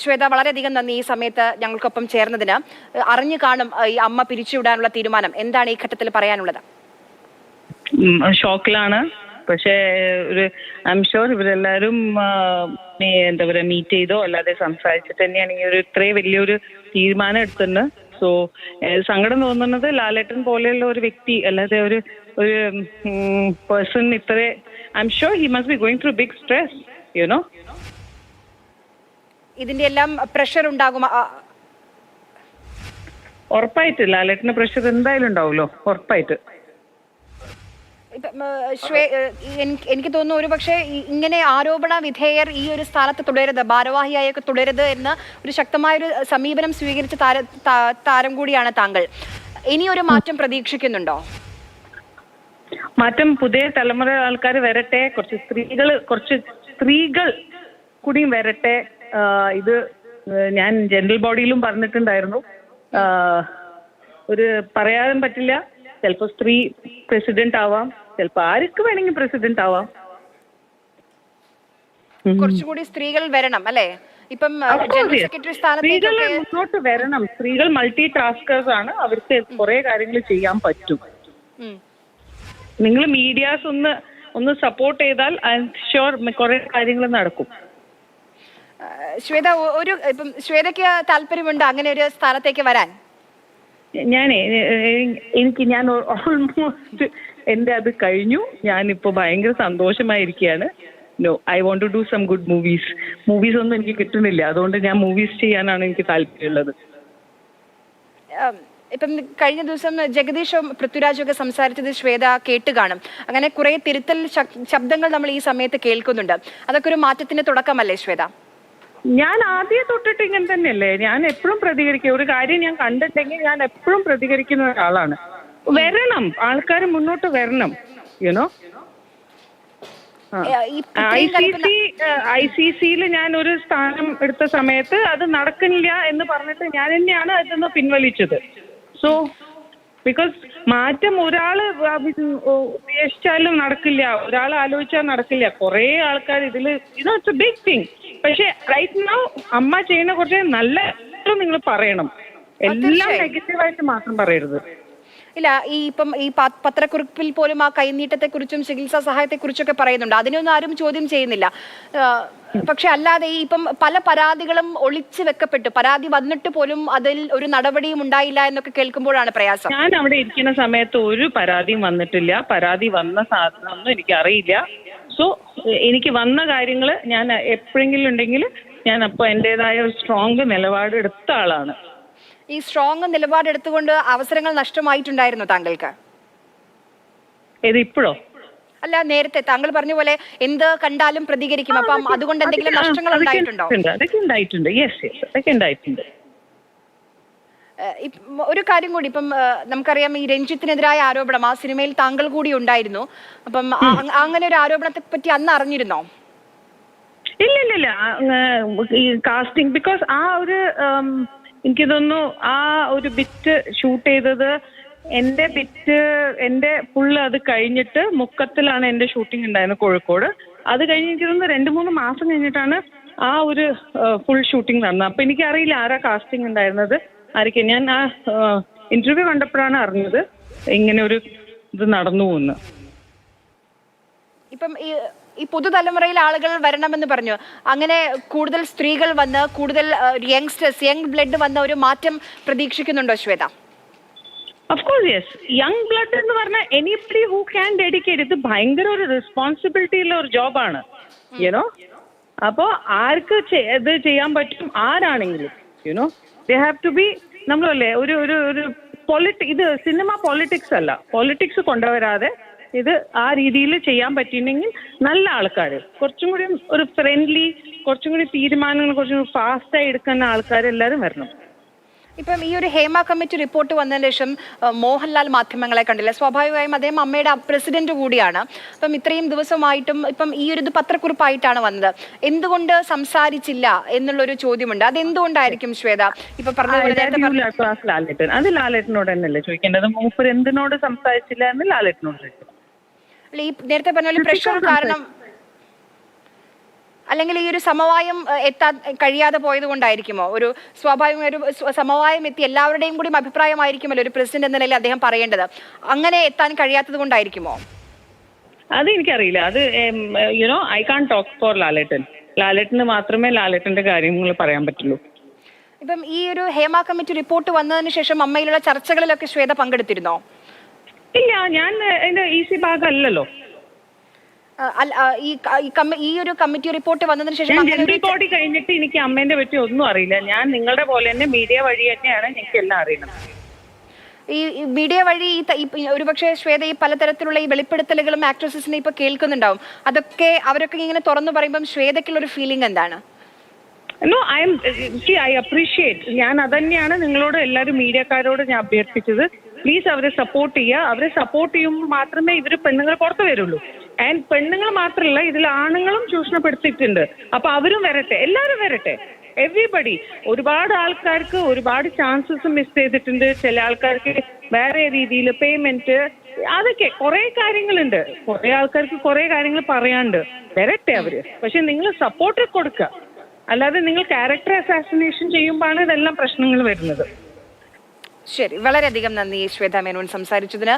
ശ്വേത വളരെയധികം നന്ദി ഈ സമയത്ത് ഞങ്ങൾക്കൊപ്പം ചേർന്നതിന്. അറിഞ്ഞു കാണും ഈ അമ്മ പിരിച്ചുവിടാനുള്ള തീരുമാനം. എന്താണ് ഈ ഘട്ടത്തിൽ പറയാനുള്ളത്? ഷോക്കിലാണ്. പക്ഷേ ഒരു ഐ എം ഷുവർ ഇവരെല്ലാവരും എന്താ പറയുക മീറ്റ് ചെയ്തോ അല്ലാതെ സംസാരിച്ചിട്ട് തന്നെയാണ് ഈ ഒരു ഇത്രയും വലിയൊരു തീരുമാനം എടുത്തിട്ടുണ്ട് സോ സങ്കടം തോന്നുന്നത് ലാലേട്ടൻ പോലെയുള്ള ഒരു വ്യക്തി അല്ലാതെ ഒരു ഒരു പേഴ്സൺ ഇത്ര I am sure he must be going through big stress you know ഇതിന്റെ എല്ലാം പ്രഷർ ഉണ്ടാകും ഉറപ്പായിട്ടില്ല. ഉറപ്പായിട്ട് ലാലേട്ടന് പ്രഷർ എന്തായാലും ഉണ്ടാവുമല്ലോ. ഉറപ്പായിട്ട്. എനിക്ക് തോന്നുന്നു ഒരു പക്ഷേ ഇങ്ങനെ ആരോപണ വിധേയർ ഈ ഒരു സ്ഥാനത്ത് തുടരുത് ഭാരവാഹിയായൊക്കെ തുടരുത് എന്ന് ഒരു ശക്തമായൊരു സമീപനം സ്വീകരിച്ച താരം കൂടിയാണ് താങ്കൾ. ഇനി ഒരു മാറ്റം പ്രതീക്ഷിക്കുന്നുണ്ടോ? മാറ്റം പുതിയ തലമുറ ആൾക്കാർ വരട്ടെ. കുറച്ച് സ്ത്രീകൾ കുറച്ച് സ്ത്രീകൾ കൂടിയും വരട്ടെ. ഇത് ഞാൻ ജനറൽ ബോഡിയിലും പറഞ്ഞിട്ടുണ്ടായിരുന്നു. ഒരു പറയാൻ പറ്റില്ല. ചിലപ്പോൾ സ്ത്രീ പ്രസിഡന്റ് ആവാം. ചിലപ്പോൾ ആർക്ക് വേണമെങ്കിൽ പ്രസിഡന്റ് ആവാം. കുറച്ചുകൂടി സ്ത്രീകൾ വരണം അല്ലേ? ഇപ്പം ജനറൽ സെക്രട്ടറി സ്ത്രീകൾ മുന്നോട്ട് വരണം. സ്ത്രീകൾ മൾട്ടി ടാസ്കേഴ്സ് ആണ്. അവർക്ക് കുറെ കാര്യങ്ങൾ ചെയ്യാൻ പറ്റും. നിങ്ങൾ മീഡിയാസ് ഒന്ന് ഒന്ന് സപ്പോർട്ട് ചെയ്താൽ ഐ എം ഷുവർ കുറെ കാര്യങ്ങൾ നടക്കും. ആ, ശ്വേത ഒരു ഇപ്പം ശ്വേതയ്ക്ക് താല്പര്യമുണ്ട് അങ്ങനെ ഒരു സ്ഥാനത്തേക്ക് വരാൻ? ഞാനേ എനിക്ക് ഞാൻ ഓൾമോസ്റ്റ് എന്റെ അത് കഴിഞ്ഞു. ഞാനിപ്പോ ഭയങ്കര സന്തോഷമായിരിക്കുകയാണ് no I want to do some good movies movies ഒന്നും എനിക്ക് കിട്ടുന്നില്ല. അതുകൊണ്ട് ഞാൻ മൂവീസ് ചെയ്യാനാണ് എനിക്ക് താല്പര്യമുള്ളത്. ഇപ്പം കഴിഞ്ഞ ദിവസം ജഗദീഷും പൃഥ്വിരാജും ഒക്കെ സംസാരിച്ചത് ശ്വേത കേട്ട് കാണും. അങ്ങനെ കുറെ തിരുത്തൽ ശബ്ദങ്ങൾ നമ്മൾ ഈ സമയത്ത് കേൾക്കുന്നുണ്ട്. അതൊക്കെ ഒരു മാറ്റത്തിന്റെ തുടക്കമല്ലേ ശ്വേത? ഞാൻ ആദ്യം തൊട്ടിട്ട് ഇങ്ങനെ തന്നെയല്ലേ? ഞാൻ എപ്പോഴും പ്രതികരിക്കും. ഒരു കാര്യം ഞാൻ കണ്ടിട്ടെങ്കിൽ ഞാൻ എപ്പോഴും പ്രതികരിക്കുന്ന ഒരാളാണ്. വരണം. ആൾക്കാർ മുന്നോട്ട് വരണം. You know I C C I C സിയിൽ ഞാൻ ഒരു സ്ഥാനം എടുത്ത സമയത്ത് അത് നടക്കില്ല എന്ന് പറഞ്ഞിട്ട് ഞാൻ തന്നെയാണ് അതിന്ന് പിൻവലിച്ചത്. സോ ബിക്കോസ് മാറ്റം ഒരാൾ ഉപേക്ഷിച്ചാലും നടക്കില്ല. ഒരാൾ ആലോചിച്ചാൽ നടക്കില്ല. കുറേ ആൾക്കാർ ഇതിൽ ഇത് ഇറ്റ്സ് എ ബിഗ് തിങ് പക്ഷെ റൈറ്റ് നൗ അമ്മ ചെയ്യുന്ന കുറച്ച് നല്ല നിങ്ങൾ പറയണം. എല്ലാം നെഗറ്റീവായിട്ട് മാത്രം പറയരുത്. ഇല്ല ഈ ഇപ്പം ഈ പത്രക്കുറിപ്പിൽ പോലും ആ കൈനീട്ടത്തെ കുറിച്ചും ചികിത്സാ സഹായത്തെ കുറിച്ചൊക്കെ പറയുന്നുണ്ട്. അതിനൊന്നും ആരും ചോദ്യം ചെയ്യുന്നില്ല. പക്ഷെ അല്ലാതെ ഈ ഇപ്പം പല പരാതികളും ഒളിച്ചു വെക്കപ്പെട്ടു. പരാതി വന്നിട്ട് പോലും അതിൽ ഒരു നടപടിയും ഉണ്ടായില്ല എന്നൊക്കെ കേൾക്കുമ്പോഴാണ് പ്രയാസം. ഞാൻ അവിടെ ഇരിക്കുന്ന സമയത്ത് ഒരു പരാതിയും വന്നിട്ടില്ല. പരാതി വന്ന സാധനമൊന്നും എനിക്ക് അറിയില്ല സോ എനിക്ക് വന്ന കാര്യങ്ങൾ ഞാൻ എപ്പോഴെങ്കിലും ഉണ്ടെങ്കിൽ ഞാൻ അപ്പോൾ എന്റെതായ ഒരു സ്ട്രോങ് നിലപാട് എടുത്ത ആളാണ്. ഈ സ്ട്രോങ് നിലപാട് എടുത്തുകൊണ്ട് അവസരങ്ങൾ നഷ്ടമായിട്ടുണ്ടായിരുന്നു താങ്കൾക്ക്? ഇത് ഇപ്പോഴോ? അല്ല നേരത്തെ താങ്കൾ പറഞ്ഞ പോലെ എന്ത് കണ്ടാലും പ്രതികരിക്കും. അപ്പം അതുകൊണ്ട് എന്തെങ്കിലും നഷ്ടങ്ങൾ ഉണ്ടായിട്ടുണ്ടോ. അതൊക്കെ ഉണ്ടായിട്ടുണ്ട്. യെസ് യെസ് അതൊക്കെ ഉണ്ടായിട്ടുണ്ട്. ഒരു കാര്യം കൂടി ഇപ്പം നമുക്കറിയാം ഈ രഞ്ജിത്തിനെതിരായ ആരോപണം ആ സിനിമയിൽ താങ്കൾ കൂടി ഉണ്ടായിരുന്നു. അപ്പം അങ്ങനെ ഒരു ആരോപണത്തെ പറ്റി അന്ന് അറിഞ്ഞിരുന്നോ? ഇല്ല ഇല്ല ഇല്ല. ഈ കാസ്റ്റിംഗ് ബിക്കോസ് ആ ഒരു എനിക്ക് തോന്നുന്നു ആ ഒരു ബിറ്റ് ഷൂട്ട് ചെയ്തത് എന്റെ ബിറ്റ് എന്റെ ഫുള്ള് അത് കഴിഞ്ഞിട്ട് മുക്കത്തിലാണ് എന്റെ ഷൂട്ടിംഗ് ഉണ്ടായിരുന്നത് കോഴിക്കോട്. അത് കഴിഞ്ഞ് എനിക്ക് തോന്നുന്നു രണ്ട് മൂന്ന് മാസം കഴിഞ്ഞിട്ടാണ് ആ ഒരു ഫുൾ ഷൂട്ടിംഗ് നടന്നത്. അപ്പൊ എനിക്കറിയില്ല ആരാ കാസ്റ്റിംഗ് ഉണ്ടായിരുന്നത്. ആരൊക്കെ? ഞാൻ ആ ഇന്റർവ്യൂ കണ്ടപ്പോഴാണ് അറിഞ്ഞത് ഇങ്ങനെ ഒരു ഇത് നടന്നു എന്ന്. ഇപ്പം ഈ ഈ പുതുതലമുറയിൽ ആളുകൾ വരണമെന്ന് പറഞ്ഞു. അങ്ങനെ കൂടുതൽ സ്ത്രീകൾ വന്ന് കൂടുതൽ യങ്സ്റ്റേഴ്സ് യങ് ബ്ലഡ് വന്ന ഒരു മാറ്റം പ്രതീക്ഷിക്കുന്നുണ്ടോ Shweta? Of course yes young blood എന്ന് പറഞ്ഞാൽ എനിബഡി ഹൂ ക്യാൻ ഡെഡിക്കേറ്റ് ഇത് ഭയങ്കര ഒരു റെസ്പോൺസിബിലിറ്റി ഉള്ള ഒരു ജോബാണ് യുനോ അപ്പോൾ ആർക്ക് ഇത് ചെയ്യാൻ പറ്റും? ആരാണെങ്കിലും you know they have to നമ്മളല്ലേ ഒരു ഒരു ഒരു പൊളിറ്റി ഇത് സിനിമ പൊളിറ്റിക്സ് അല്ല. പൊളിറ്റിക്സ് കൊണ്ടുവരാതെ ഇത് ആ രീതിയിൽ ചെയ്യാൻ പറ്റിയിട്ടുണ്ടെങ്കിൽ നല്ല ആൾക്കാർ. കുറച്ചും കൂടി ഒരു ഫ്രണ്ട്ലി കുറച്ചും കൂടി തീരുമാനങ്ങൾ കുറച്ചും കൂടി ഫാസ്റ്റായി എടുക്കുന്ന ആൾക്കാരെല്ലാവരും വരണം. ഇപ്പം ഈ ഒരു ഹേമ കമ്മിറ്റി റിപ്പോർട്ട് വന്നതിന് ശേഷം മോഹൻലാൽ മാധ്യമങ്ങളെ കണ്ടില്ല. സ്വാഭാവികമായും അദ്ദേഹം അമ്മയുടെ പ്രസിഡന്റ് കൂടിയാണ്. അപ്പം ഇത്രയും ദിവസമായിട്ടും ഇപ്പം ഈ ഒരു ഇത് പത്രക്കുറിപ്പായിട്ടാണ് വന്നത്. എന്തുകൊണ്ട് സംസാരിച്ചില്ല എന്നുള്ളൊരു ചോദ്യമുണ്ട്. അത് എന്തുകൊണ്ടായിരിക്കും ശ്വേത? ഇപ്പൊ പറഞ്ഞത് ലാലേട്ടൻ. അത് ലാലേട്ടനോട് തന്നെയല്ലേ ചോദിക്കേണ്ടത്? മൂപ്പർ എന്തിനോട് സംസാരിച്ചില്ല എന്ന് ലാലേട്ടനോട് ഈ നേരത്തെ പറഞ്ഞ പ്രഷർ കാരണം അല്ലെങ്കിൽ ഈ ഒരു സമവായം എത്താ കഴിയാതെ പോയത് കൊണ്ടായിരിക്കുമോ? ഒരു സ്വാഭാവിക ഒരു സമവായം എത്തി എല്ലാവരുടെയും കൂടി അഭിപ്രായമായിരിക്കുമല്ലോ ഒരു പ്രസിഡന്റ് എന്ന നിലയിൽ അദ്ദേഹം പറയേണ്ടത്. അങ്ങനെ എത്താൻ കഴിയാത്തത് കൊണ്ടായിരിക്കുമോ? അത് എനിക്കറിയില്ല അത് you know I can't talk for Lalettan ലാലേട്ടന് മാത്രമേ ലാലേട്ടന്റെ കാര്യങ്ങൾ പറയാൻ പറ്റുള്ളൂ. ഇപ്പം ഈ ഒരു ഹേമ കമ്മിറ്റി റിപ്പോർട്ട് വന്നതിന് ശേഷം അമ്മയിലുള്ള ചർച്ചകളിലൊക്കെ ശ്വേത പങ്കെടുത്തിരുന്നോ? ഇല്ല ഞാൻ എന്റെ ഈസി ഭാഗമല്ലല്ലോ ആ, അല്ല, ആ, ഈ ഒരു കമ്മിറ്റി റിപ്പോർട്ട് വന്നതിന് ശേഷം ബോഡി കഴിഞ്ഞിട്ട് എനിക്ക് അമ്മേന്റെ പറ്റി ഒന്നും അറിയില്ല. ഞാൻ നിങ്ങളുടെ പോലെ തന്നെ മീഡിയ വഴി തന്നെയാണ് എനിക്ക് എല്ലാം അറിയുന്നത് ഈ മീഡിയ വഴി ഈ ഒരുപക്ഷെ ശ്വേത ഈ പലതരത്തിലുള്ള ഈ വെളിപ്പെടുത്തലുകളും ആക്ട്രസസിനെ ഇപ്പൊ കേൾക്കുന്നുണ്ടാവും. അതൊക്കെ അവരൊക്കെ ഇങ്ങനെ തുറന്നു പറയുമ്പോൾ ശ്വേതയ്ക്കുള്ള ഒരു ഫീലിംഗ് എന്താണ് no I am I appreciate ഞാൻ അതന്നെയാണ് നിങ്ങളോട് എല്ലാവരും മീഡിയക്കാരോട് ഞാൻ അഭ്യർത്ഥിച്ചത്. പ്ലീസ് അവരെ സപ്പോർട്ട് ചെയ്യുക. അവരെ സപ്പോർട്ട് ചെയ്യുമ്പോൾ മാത്രമേ ഇവർ പെണ്ണുങ്ങൾ പുറത്തു വരുള്ളൂ. ആൻഡ് പെണ്ണുങ്ങൾ മാത്രമല്ല ഇതിൽ ആണുങ്ങളും ചൂഷണപ്പെടുത്തിയിട്ടുണ്ട്. അപ്പൊ അവരും വരട്ടെ എല്ലാവരും വരട്ടെ. എവ്രിബഡി ഒരുപാട് ആൾക്കാർക്ക് ഒരുപാട് ചാൻസസ് മിസ് ചെയ്തിട്ടുണ്ട്. ചില ആൾക്കാർക്ക് വേറെ രീതിയിൽ പേയ്മെന്റ് അതൊക്കെ കുറെ കാര്യങ്ങളുണ്ട്. കുറെ ആൾക്കാർക്ക് കുറെ കാര്യങ്ങൾ പറയാണ്ട് വരട്ടെ അവർ. പക്ഷെ നിങ്ങൾ സപ്പോർട്ട് കൊടുക്കുക. അല്ലാതെ നിങ്ങൾ ക്യാരക്ടർ അസാസിനേഷൻ ചെയ്യുമ്പോഴാണ് ഇതെല്ലാം പ്രശ്നങ്ങൾ വരുന്നത്. ശരി വളരെയധികം നന്ദി ശ്വേത മേനോൻ സംസാരിച്ചതിന്.